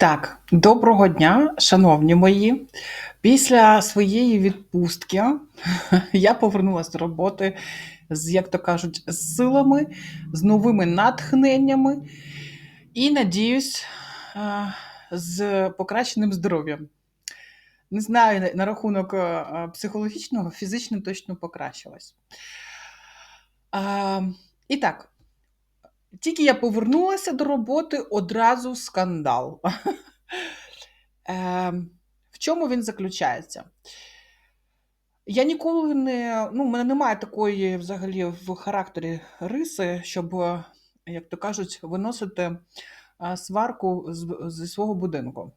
Так, доброго дня, шановні мої. Після своєї відпустки я повернулася до роботи з, як то кажуть, з силами, з новими натхненнями і, надіюсь, е, з покращеним здоров'ям. Не знаю на- рахунок е, психологічного, фізично точно покращилась. І так, тільки я повернулася до роботи, одразу скандал. Ем, в чому він заключається? Я ніколи не. Ну, в мене немає такої взагалі в характері риси, щоб, е, як то кажуть, виносити сварку з, зі свого будинку.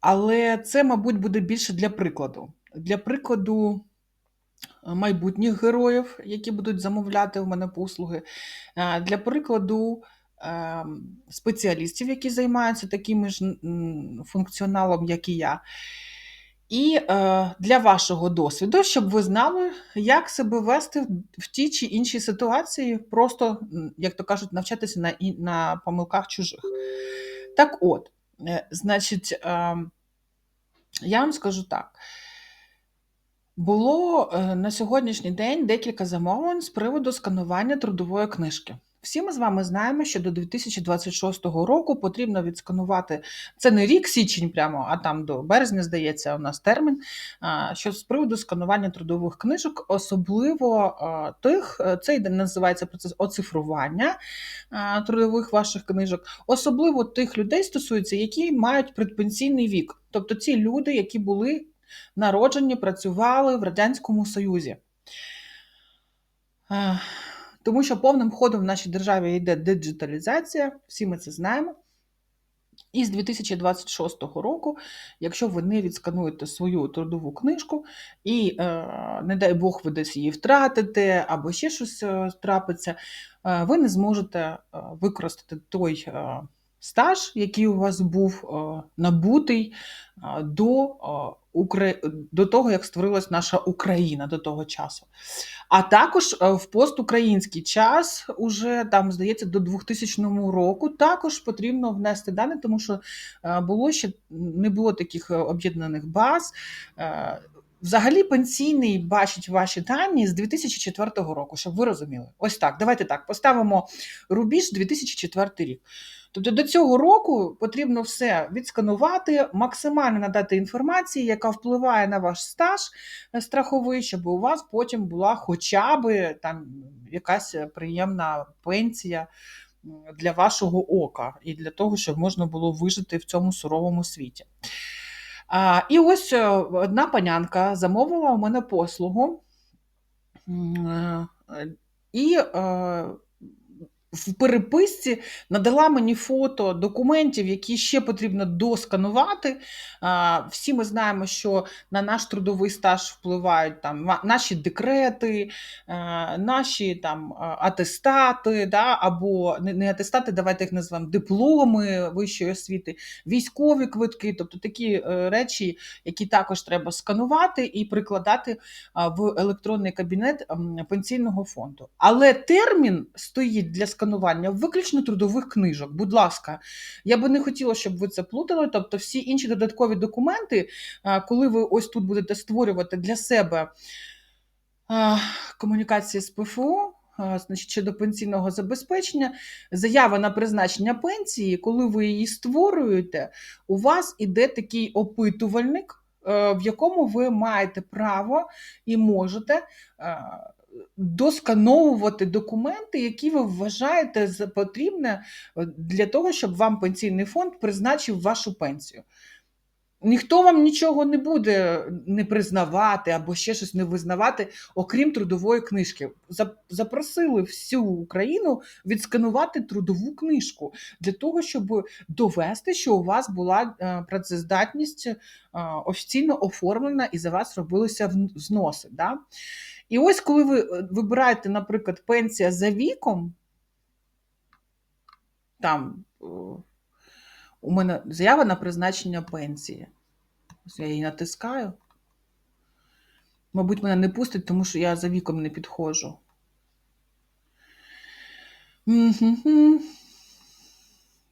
Але це, мабуть, буде більше для прикладу. Для прикладу е, майбутніх героїв, які будуть замовляти в мене послуги. Е, Для прикладу ем, спеціалістів, які займаються таким ж функціоналом, як і я. І е, для вашого досвіду, щоб ви знали, як себе вести в- в тій чи іншій ситуації, просто, як то кажуть, навчатися на, на помилках чужих. Так от, е, значить, е, я вам скажу так. Було е, на сьогоднішній день декілька замовлень з приводу сканування трудової книжки. Всі ми з вами знаємо, що до 2026 року потрібно відсканувати це не рік січень, прямо, а там до березня, здається, у нас термін. Що з приводу сканування трудових книжок, особливо тих, е, це називається процес оцифрування трудових ваших книжок, особливо тих людей стосується, які мають предпенсійний вік, тобто ці люди, які були народжені, працювали в Радянському Союзі. Е, Тому що повним ходом в нашій державі йде диджиталізація, всі ми це знаємо. І з 2026 року, якщо ви не відскануєте свою трудову книжку, і, е, не дай Бог, ви десь її втратите, або ще щось е, трапиться, ви не зможете використати той стаж, який у вас був е, набутий е, до, е, до того, як створилась наша Україна до того часу. А також в постукраїнський час, уже там, здається, до 2000 року також потрібно внести дані, тому що було ще не було таких об'єднаних баз. Взагалі пенсійний бачить ваші дані з 2004 року, щоб ви розуміли. Ось так. Давайте так поставимо рубіж 2004 рік. Тобто до цього року потрібно все відсканувати, максимально надати інформації, яка впливає на ваш стаж е, страховий, щоб у вас потім була хоча б там якась приємна пенсія для вашого ока і для того, щоб можна було вижити в цьому суровому світі. А, і ось е, одна панянка замовила у мене послугу. Е, І в переписці надала мені фото документів, які ще потрібно досканувати. Всі ми знаємо, що на наш трудовий стаж впливають там наші декрети, е, наші там е, атестати, да, або не, атестати, давайте їх назвемо дипломи вищої освіти, військові квитки, тобто такі е, речі, які також треба сканувати і прикладати в електронний кабінет пенсійного фонду. Але термін стоїть для сканування виключно трудових книжок. Будь ласка, я би не хотіла, щоб ви це плутали. Тобто, всі інші додаткові документи, коли ви ось тут будете створювати для себе комунікації з ПФО. Значить, щодо пенсійного забезпечення, заява на призначення пенсії, коли ви її створюєте, у вас іде такий опитувальник, е, в якому ви маєте право і можете е, доскановувати документи, які ви вважаєте за потрібне е, для того, щоб вам пенсійний фонд призначив вашу пенсію. Ніхто вам нічого не буде не признавати або ще щось не визнавати, окрім трудової книжки. Запросили всю Україну відсканувати трудову книжку для того, щоб довести, що у вас була е, працездатність е, офіційно оформлена і за вас робилися взноси. Да? І ось коли ви е, вибираєте, наприклад, пенсія за віком, там у мене заява на призначення пенсії. Ось я її натискаю. Мабуть, мене не пустить, тому що я за віком не підходжу.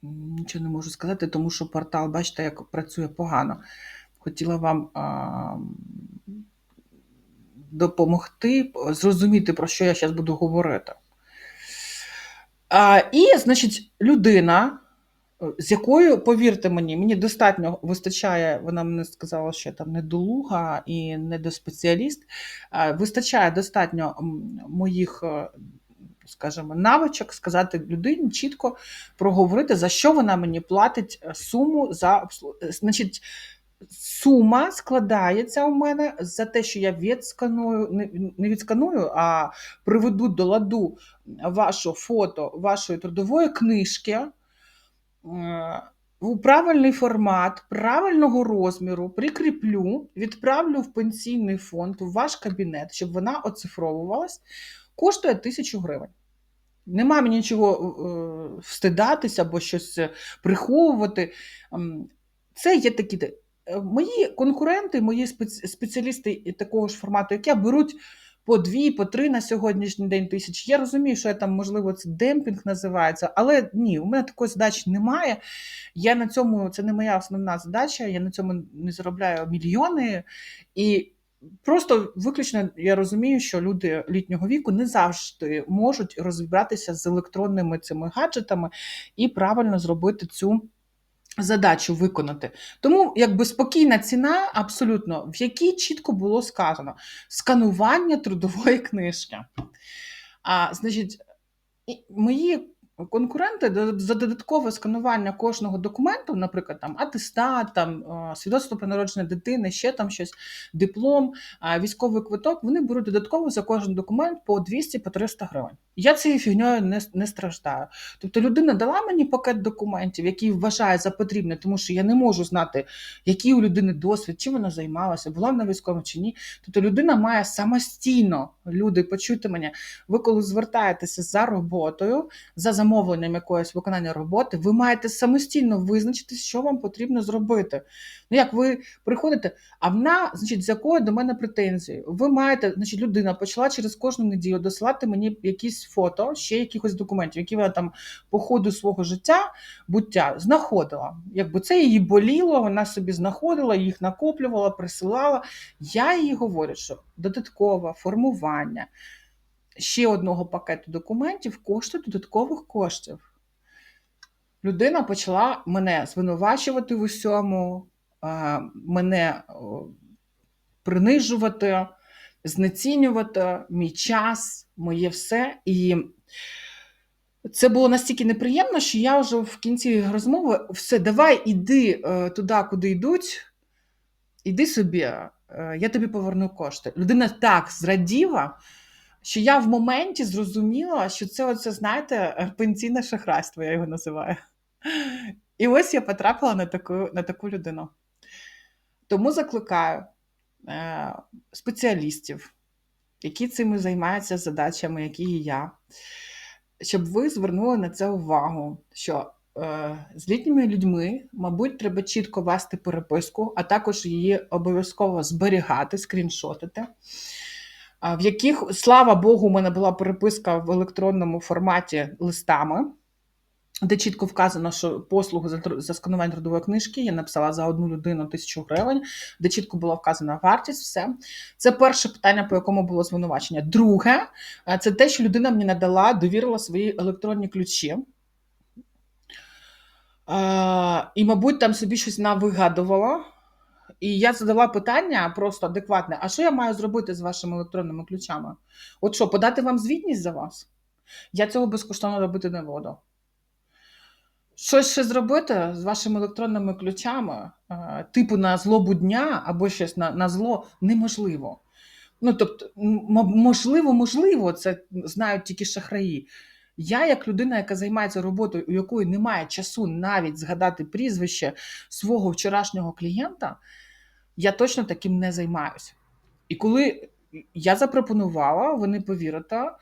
Нічого не можу сказати, тому що портал, бачите, як працює погано. Хотіла вам а, допомогти зрозуміти, про що я зараз буду говорити. А, і, значить, людина, е, з якою, повірте мені, мені достатньо вистачає, вона мені сказала, що я там недолуга і недоспеціаліст, вистачає достатньо моїх, е, скажімо, навичок сказати людині чітко проговорити, за що вона мені платить е, суму за обслуговування. Значить, сума складається у мене за те, що я відсканую, не, відсканую, а приведу до ладу ваше фото вашої трудової книжки е, у правильний формат, правильного розміру, прикріплю, відправлю в пенсійний фонд, в ваш кабінет, щоб вона оцифровувалась, коштує тисячу гривень. Нема мені нічого е, встидатися або щось е, приховувати. Ем, Це є такі. Е, Мої конкуренти, мої спец- спеціалісти такого ж формату, як я, беруть по дві, по три на сьогоднішній день тисяч. Я розумію, що я там, можливо, це демпінг називається, але ні, у мене такої задачі немає. Я на цьому, це не моя основна задача, я на цьому не заробляю мільйони. І Просто виключно я розумію, що люди літнього віку не завжди можуть розібратися з електронними цими гаджетами і правильно зробити цю задачу виконати. Тому якби спокійна ціна, абсолютно, в якій чітко було сказано сканування трудової книжки. А, значить, мої конкуренти за додаткове сканування кожного документу, наприклад, там атестат, там е, свідоцтво про народження дитини, ще там щось, диплом, військовий квиток, вони беруть додатково за кожен документ по 200 по 300 гривень. Я цією фігньою не, не страждаю. Тобто людина дала мені пакет документів, який вважає за потрібне, тому що я не можу знати, який у людини досвід, чим вона займалася, була вона військовим чи ні. Тобто людина має самостійно, люди, почуйте мене, ви коли звертаєтеся за роботою, за замовленням якоїсь виконання роботи, ви маєте самостійно визначити, що вам потрібно зробити. Ну, як ви приходите, а вона, значить, з якою до мене претензії? Ви маєте, значить, людина почала через кожну неділю досилати мені якісь фото, ще якихось документів, які вона там по ходу свого життя, буття знаходила. Якби це її боліло, вона собі знаходила, їх накоплювала, присилала. Я їй говорю, що додаткове формування ще одного пакету документів коштує додаткових коштів. Людина почала мене звинувачувати в усьому, мене принижувати, знецінювати мій час, моє все. І це було настільки неприємно, що я вже в кінці розмови все, давай іди е, туди, куди йдуть, іди собі, е, я тобі поверну кошти. Людина так зраділа, що я в моменті зрозуміла, що це, оце, знаєте, е, пенсійне шахрайство, я його називаю. І ось я потрапила на таку, на таку людину. Тому закликаю е, спеціалістів, які цими займаються задачами, які і я, щоб ви звернули на це увагу, що е, з літніми людьми, мабуть, треба чітко вести переписку, а також її обов'язково зберігати, скріншотити. В яких, слава Богу, у мене була переписка в електронному форматі листами, де чітко вказано, що послугу за, за сканування трудової книжки я написала за одну людину тисячу гривень, де чітко була вказана вартість, все. Це перше питання, по якому було звинувачення. Друге, е, це те, що людина мені надала, довірила свої електронні ключі. Е, І, мабуть, там собі щось навигадувала. І я задала питання просто адекватне: а що я маю зробити з вашими електронними ключами? От що, подати вам звітність за вас? Я цього безкоштовно робити не буду. Щось ще зробити з вашими електронними ключами, е, типу на злобу дня або щось на, на зло, неможливо. Ну, тобто, можливо, можливо, це знають тільки шахраї. Я, як людина, яка займається роботою, у якої немає часу навіть згадати прізвище свого вчорашнього клієнта, я точно таким не займаюся. І коли я запропонувала, ви не повірите, е,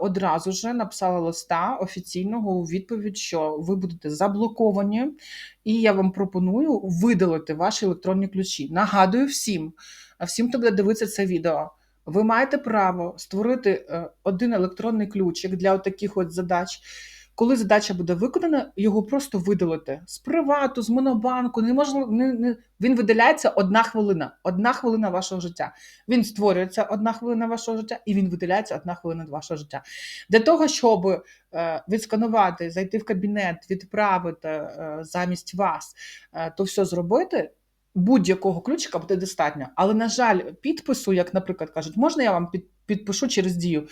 одразу ж написала листа офіційного у відповідь, що ви будете заблоковані, і я вам пропоную видалити ваші електронні ключі. Нагадую всім, а всім, хто буде дивитися це відео. Ви маєте право створити е, один електронний ключик для таких от задач, Коли задача буде виконана, його просто видалити з привату, з монобанку. Неможливо, не, не, він видаляється одна хвилина. Одна хвилина вашого життя. Він створюється одна хвилина вашого життя, і він видаляється одна хвилина вашого життя. Для того, щоб е, відсканувати, зайти в кабінет, відправити е, замість вас, е, то все зробити. Будь-якого ключика буде достатньо. Але, на жаль, підпису, як, наприклад, кажуть, можна я вам під, підпишу через дію.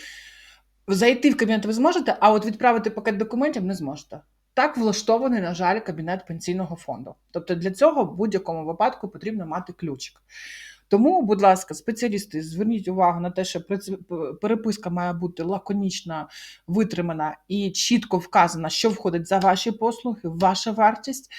Зайти в кабінет ви зможете, а от відправити пакет документів не зможете. Так влаштований, на жаль, кабінет пенсійного фонду. Тобто для цього в будь-якому випадку потрібно мати ключик. Тому, будь ласка, спеціалісти, зверніть увагу на те, що переписка має бути лаконічна, витримана і чітко вказана, що входить за ваші послуги, ваша вартість,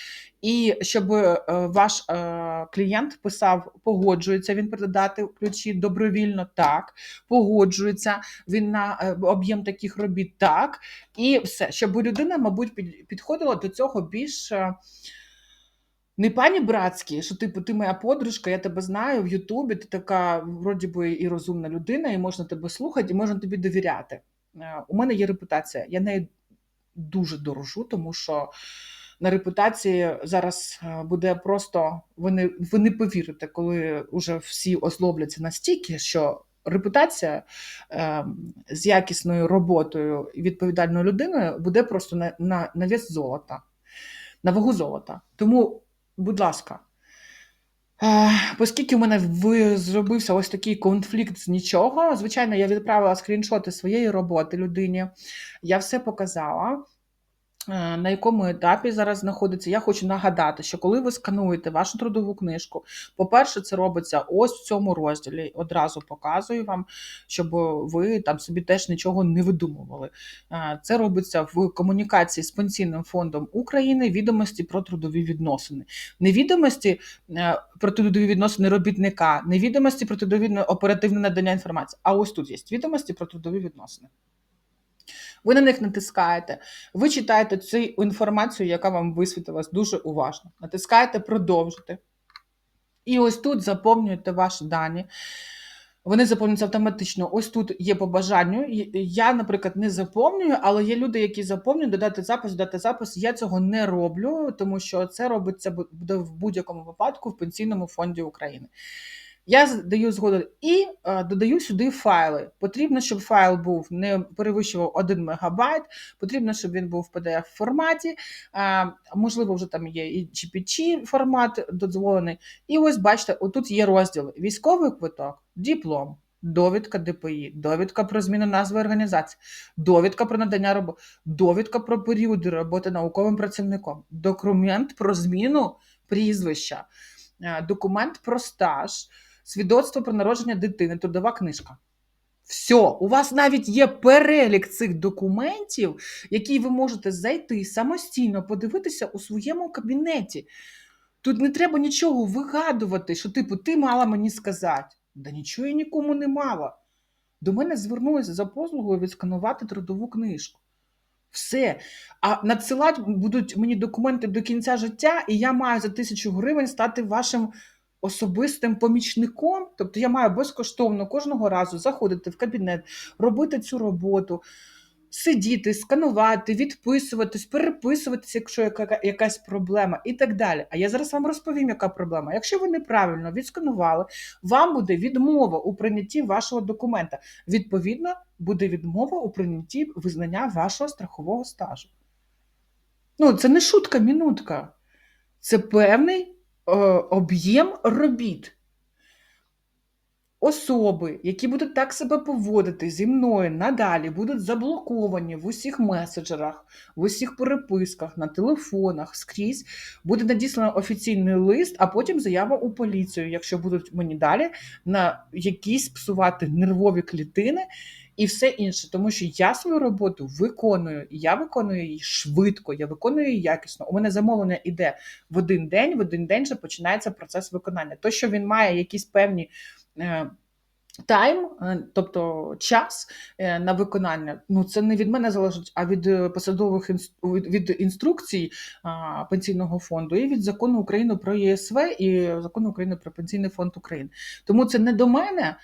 і щоб е, ваш е, клієнт писав, погоджується він передати ключі добровільно, так, погоджується він на е, об'єм таких робіт, так, і все, щоб людина, мабуть, підходила до цього більш. Не пані братські, що типу ти моя подружка, я тебе знаю в Ютубі, ти така вроді би і розумна людина, і можна тебе слухати, і можна тобі довіряти. Е, У мене є репутація, я нею дуже дорожу, тому що на репутації зараз е, буде просто ви не, ви не повірите, коли вже всі озлобляться настільки, що репутація е, з якісною роботою і відповідальною людиною буде просто на, на, на вес золота, на вагу золота. Тому, будь ласка. Е, Оскільки у мене зробився ось такий конфлікт з нічого, звичайно, я відправила скріншоти своєї роботи людині, я все показала. Е, На якому етапі зараз знаходиться, я хочу нагадати, що коли ви скануєте вашу трудову книжку, по-перше, це робиться ось в цьому розділі. Одразу показую вам, щоб ви там собі теж нічого не видумували. Е, Це робиться в комунікації з Пенсійним фондом України відомості про трудові відносини. Невідомості е, про трудові відносини робітника, невідомості про трудові оперативне надання інформації. А ось тут є відомості про трудові відносини. Ви на них натискаєте, ви читаєте цю інформацію, яка вам висвітилась дуже уважно. Натискаєте продовжити. І ось тут заповнюєте ваші дані. Вони заповнюються автоматично. Ось тут є по бажанню. Я, наприклад, не заповнюю, але є люди, які заповнюють, додати запис, додати запис. Я цього не роблю, тому що це робиться в будь-якому випадку в Пенсійному фонді України. Я даю згоду і е, додаю сюди файли. Потрібно, щоб файл був не перевищував 1 мегабайт, потрібно, щоб він був в PDF форматі. Е, можливо, вже там є і GPG формат дозволений. І ось бачите, отут є розділи: військовий квиток, диплом. Довідка ДПІ, довідка про зміну назви організації, довідка про надання роботи, довідка про періоди роботи науковим працівником, документ про зміну прізвища, е, документ про стаж, свідоцтво про народження дитини, трудова книжка. Все, у вас навіть є перелік цих документів, які ви можете зайти самостійно подивитися у своєму кабінеті. Тут не треба нічого вигадувати, що, типу, ти мала мені сказати. Да нічого я нікому не мала. До мене звернулися за послугою відсканувати трудову книжку. Все. А надсилати будуть мені документи до кінця життя, і я маю за тисячу гривень стати вашим особистим помічником. Тобто я маю безкоштовно кожного разу заходити в кабінет, робити цю роботу, сидіти, сканувати, відписуватись, переписуватись, якщо якась проблема, і так далі. А я зараз вам розповім, яка проблема. Якщо ви неправильно відсканували, вам буде відмова у прийнятті вашого документа. Відповідно, буде відмова у прийнятті визнання вашого страхового стажу. Ну, це не шутка, мінутка. Це певний об'єм робіт. Особи, які будуть так себе поводити зі мною надалі, будуть заблоковані в усіх меседжерах, в усіх переписках, на телефонах, скрізь. Буде надіслано офіційний лист, а потім заява у поліцію, якщо будуть мені далі на якісь псувати нервові клітини і все інше. Тому що я свою роботу виконую, і я виконую її швидко, я виконую її якісно. У мене замовлення іде в один день, в один день же починається процес виконання. То, що він має якісь певні. е, Тайм, е, тобто час е, на виконання, ну це не від мене залежить, а від посадових інс- від, інструкцій а, пенсійного фонду і від закону України про ЄСВ і закону України про пенсійний фонд України. Тому це не до мене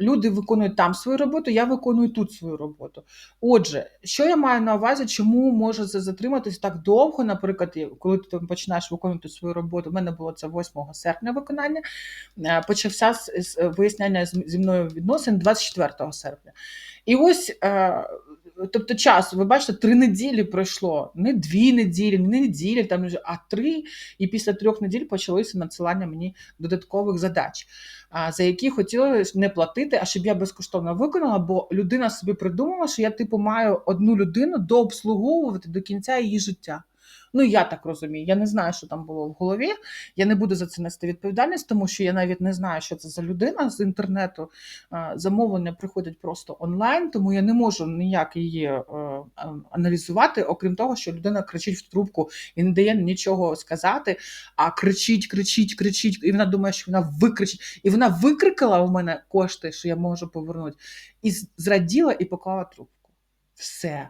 Люди виконують там свою роботу, я виконую тут свою роботу. Отже, що я маю на увазі, чому може це затриматись так довго? Наприклад, коли ти починаєш виконувати свою роботу, в мене було це 8 серпня виконання. е, Почався з виясняння зі мною відносин 24 серпня. І ось, е, тобто, час, ви бачите, три неділі пройшло, не дві неділі, не неділі, там вже, а три. І після трьох неділь почалося надсилання мені додаткових задач, за які хотіли не платити, а щоб я безкоштовно виконала, бо людина собі придумала, що я типу маю одну людину дообслуговувати до кінця її життя. Ну, я так розумію. Я не знаю, що там було в голові. Я не буду за це нести відповідальність, тому що я навіть не знаю, що це за людина з інтернету. Замовлення приходять просто онлайн, тому я не можу ніяк її е, аналізувати, окрім того, що людина кричить в трубку і не дає нічого сказати, а кричить, кричить, кричить, і вона думає, що вона викричить. І вона викрикала у мене кошти, що я можу повернути, і зраділа і поклала трубку. Все.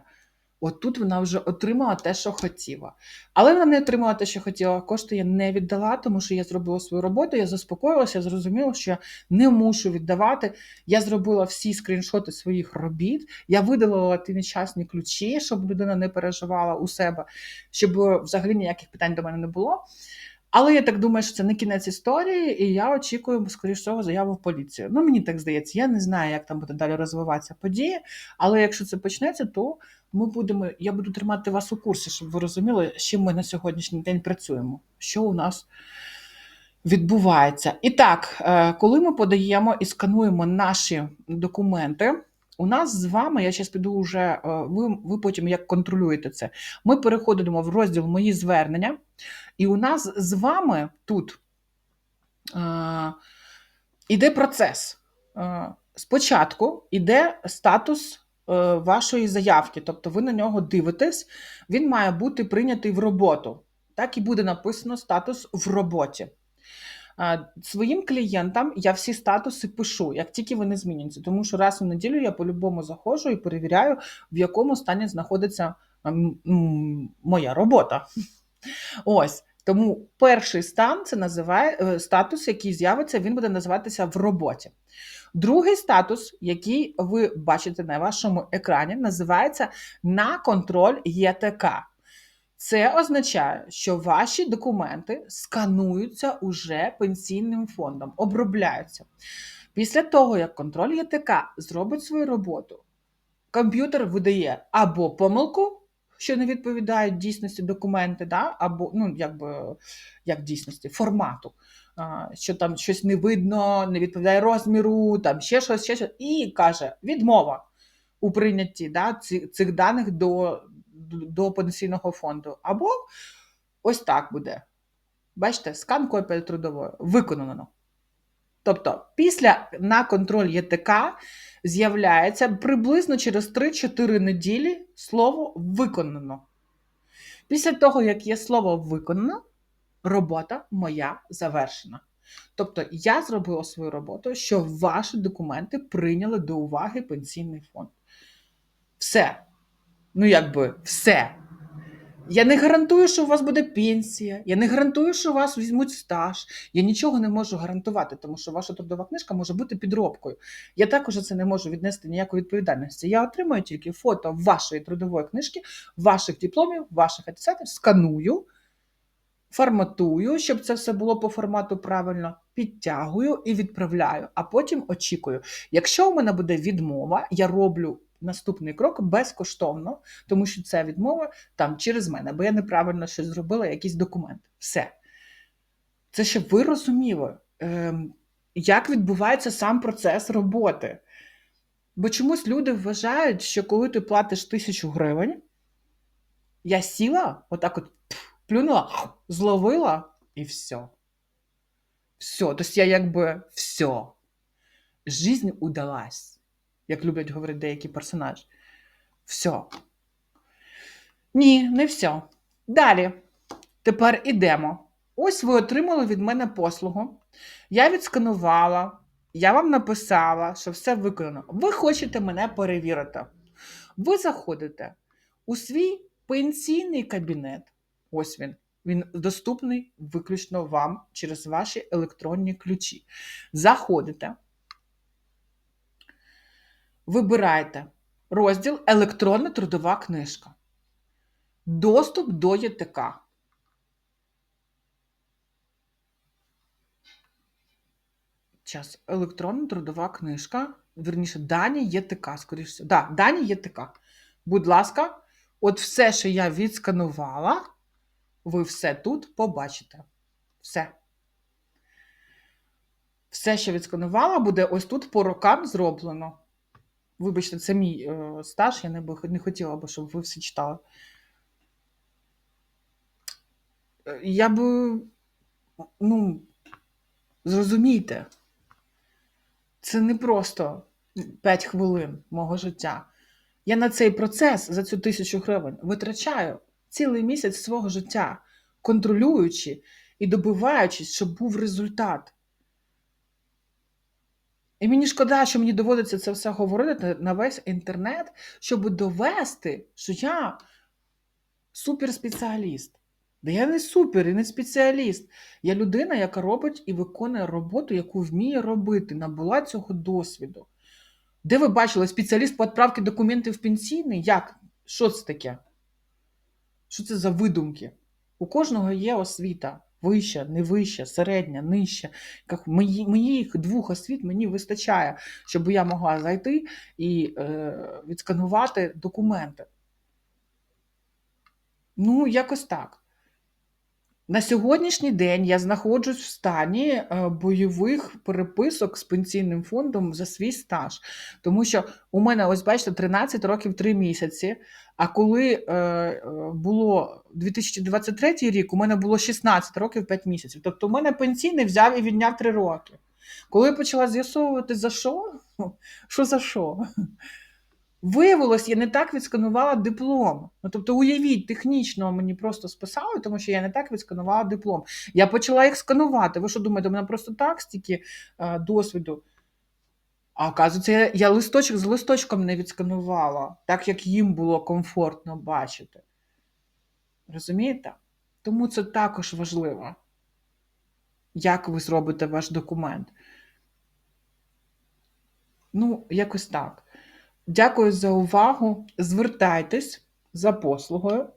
От тут вона вже отримала те, що хотіла. Але вона не отримала те, що хотіла. Кошти я не віддала, тому що я зробила свою роботу, я заспокоїлася, зрозуміла, що я не мушу віддавати. Я зробила всі скріншоти своїх робіт. Я видалила ті нещасні ключі, щоб людина не переживала у себе, щоб е, взагалі ніяких питань до мене не було. Але я так думаю, що це не кінець історії, і я очікую, скоріш всього, заяву в поліцію. Ну, мені так здається, я не знаю, як там буде далі розвиватися події. Але якщо це почнеться, то ми будемо, я буду тримати вас у курсі, щоб ви розуміли, з чим ми на сьогоднішній день працюємо, що у нас відбувається. І так, е, коли ми подаємо і скануємо наші документи, у нас з вами, я зараз піду вже, е, ви, ви потім як контролюєте це. Ми переходимо в розділ Мої звернення, і у нас з вами тут е, іде процес. Е, спочатку іде статус вашої заявки, тобто ви на нього дивитесь, він має бути прийнятий в роботу. Так і буде написано статус в роботі. Своїм клієнтам я всі статуси пишу, як тільки вони змінюються. Тому що раз у неділю я по-любому заходжу і перевіряю, в якому стані знаходиться м, м, моя робота. Ось. Тому перший стан це називає е, статус, який з'явиться, він буде називатися в роботі. Другий статус, який ви бачите на вашому екрані, називається на контроль ЄТК. Це означає, що ваші документи скануються уже пенсійним фондом, обробляються. Після того, як контроль ЄТК зробить свою роботу, комп'ютер видає або помилку, що не відповідають дійсності документи, да? або ну, якби, як дійсності, формату, що там щось не видно, не відповідає розміру, там ще щось, ще щось, і каже: відмова у прийнятті да, цих даних до, до пенсійного фонду. Або ось так буде. Бачите, скан копія трудової виконано. Тобто, після на контроль ЄТК з'являється приблизно через 3-4 неділі слово виконано. Після того, як є слово виконано, робота моя завершена. Тобто я зробила свою роботу, що ваші документи прийняли до уваги пенсійний фонд. Все. Ну, якби все. Я не гарантую, що у вас буде пенсія, я не гарантую, що у вас візьмуть стаж. Я нічого не можу гарантувати, тому що ваша трудова книжка може бути підробкою. Я також це не можу віднести ніякої відповідальності. Я отримую тільки фото вашої трудової книжки, ваших дипломів, ваших атестатів, сканую, форматую, щоб це все було по формату правильно, підтягую і відправляю, а потім очікую. Якщо у мене буде відмова, я роблю наступний крок безкоштовно, тому що це відмова там через мене, бо я неправильно щось зробила, якийсь документ. Все. Це щоб ви розуміли, ем, як відбувається сам процес роботи. Бо чомусь люди вважають, що коли ти платиш тисячу гривень, я сіла, отак от плюнула, зловила і все. Все. Тобто я якби все. Жизнь удалась, як люблять говорити деякі персонажі. Все. Ні, не все. Далі. Тепер ідемо. Ось ви отримали від мене послугу. Я відсканувала, я вам написала, що все виконано. Ви хочете мене перевірити. Ви заходите у свій пенсійний кабінет. Ось він. Він доступний виключно вам через ваші електронні ключі. Заходите, Вибирайте розділ Електронна трудова книжка. Доступ до ЄТК. Час. Електронна трудова книжка. Верніше, дані ЄТК, скоріше. Да, дані ЄТК. Будь ласка, от все, що я відсканувала, ви все тут побачите. Все. Все, що відсканувала, буде ось тут по рокам зроблено. Вибачте, це мій е, стаж, я не, би, не хотіла би, щоб ви все читали. Е, Я би, ну, зрозумійте, це не просто 5 хвилин мого життя. Я на цей процес за цю тисячу гривень витрачаю цілий місяць свого життя, контролюючи і добиваючись, щоб був результат. І мені шкода, що мені доводиться це все говорити на весь інтернет, щоб довести, що я суперспеціаліст. Да я не супер і не спеціаліст. Я людина, яка робить і виконує роботу, яку вміє робити, набула цього досвіду. Де ви бачили спеціаліст по відправці документів в пенсійний? Як? Що це таке? Що це за видумки? У кожного є освіта. Вища, не вища, середня, нижча. Моїх двох освіт мені вистачає, щоб я могла зайти і е, відсканувати документи. Ну, якось так. На сьогоднішній день я знаходжусь в стані е, бойових переписок з пенсійним фондом за свій стаж. Тому що у мене, ось бачите, 13 років 3 місяці. А коли е, е, було 2023 рік, у мене було 16 років 5 місяців. Тобто, у мене пенсійний взяв і відняв 3 роки. Коли я почала з'ясовувати, за що, що за що? Виявилось, я не так відсканувала диплом. Ну, тобто, уявіть, технічно мені просто списали, тому що я не так відсканувала диплом. Я почала їх сканувати. Ви що думаєте, у мене просто так стільки е, досвіду? А оказується, я, я листочок з листочком не відсканувала, так як їм було комфортно бачити. Розумієте? Тому це також важливо, як ви зробите ваш документ. Ну, якось так. Дякую за увагу. Звертайтесь за послугою.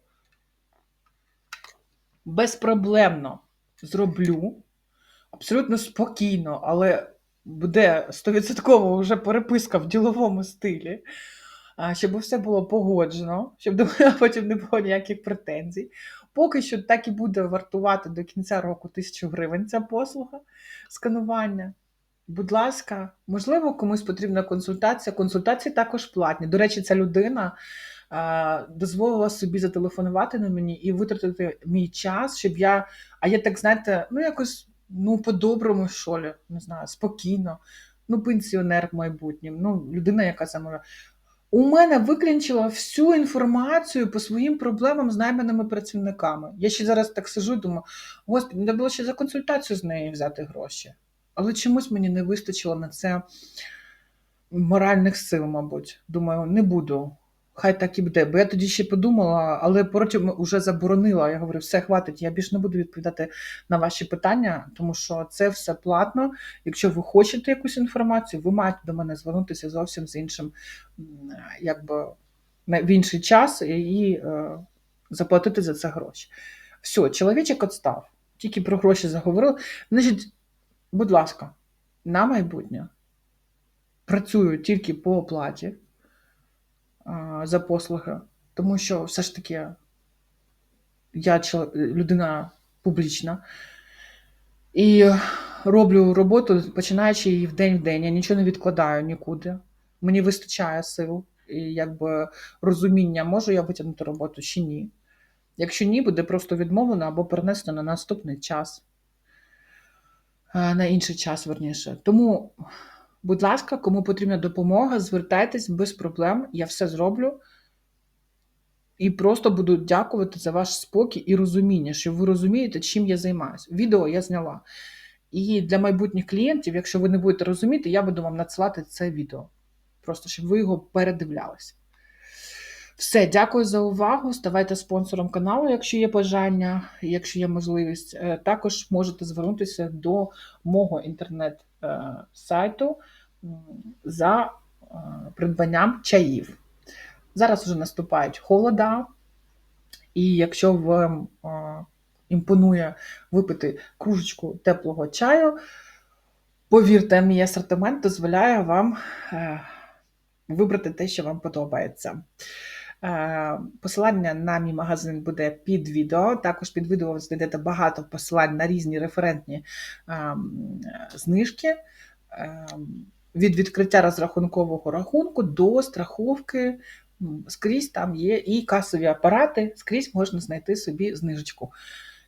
Безпроблемно зроблю. Абсолютно спокійно, але буде 100% вже переписка в діловому стилі, щоб все було погоджено, щоб до мене потім не було ніяких претензій. Поки що так і буде вартувати до кінця року 1000 гривень ця послуга сканування. Будь ласка, можливо, комусь потрібна консультація. Консультації також платні. До речі, ця людина а, дозволила собі зателефонувати на мені і витратити мій час, щоб я. А я так, знаєте, ну якось ну, по-доброму, що ли, не знаю, спокійно. Ну, пенсіонер в майбутньому, ну, людина, яка замовляє. У мене виключила всю інформацію по своїм проблемам з найманими працівниками. Я ще зараз так сижу і думаю, господи, треба було ще за консультацію з неї взяти гроші. Але чомусь мені не вистачило на це моральних сил, мабуть. Думаю, не буду. Хай так і буде. Бо я тоді ще подумала, але потім вже заборонила. Я говорю, все, хватить, я більше не буду відповідати на ваші питання, тому що це все платно. Якщо ви хочете якусь інформацію, ви маєте до мене звернутися зовсім з іншим, якби в інший час і е, заплатити за це гроші. Все, чоловічок відстав. Тільки про гроші заговорили. Значить, будь ласка, на майбутнє працюю тільки по оплаті а, за послуги, тому що все ж таки я людина публічна і роблю роботу, починаючи її в день в день. Я нічого не відкладаю нікуди. Мені вистачає сил і якби розуміння, можу я витягнути роботу чи ні. Якщо ні, буде просто відмовлено або перенесено на наступний час, Е, на інший час, верніше. Тому, будь ласка, кому потрібна допомога, звертайтесь без проблем, я все зроблю. І просто буду дякувати за ваш спокій і розуміння, що ви розумієте, чим я займаюся. Відео я зняла. І для майбутніх клієнтів, якщо ви не будете розуміти, я буду вам надсилати це відео. Просто щоб ви його передивлялися. Все, дякую за увагу. Ставайте спонсором каналу, якщо є бажання, якщо є можливість. Е, Також можете звернутися до мого інтернет-сайту за е, придбанням чаїв. Зараз вже наступають холода, і якщо вам е, імпонує випити кружечку теплого чаю, повірте, мій асортимент дозволяє вам вибрати те, що вам подобається. Е, Посилання на мій магазин буде під відео. Також під відео ви знайдете багато посилань на різні референтні ем, знижки. Ем, Від відкриття розрахункового рахунку до страховки. Скрізь там є і касові апарати, скрізь можна знайти собі знижечку.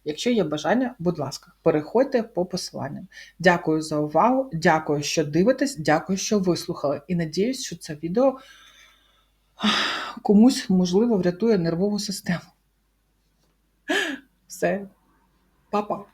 Якщо є бажання, будь ласка, переходьте по посиланням. Дякую за увагу, дякую, що дивитесь, дякую, що вислухали. І надіюсь, що це відео комусь, можливо, врятує нервову систему. Все, Па-па.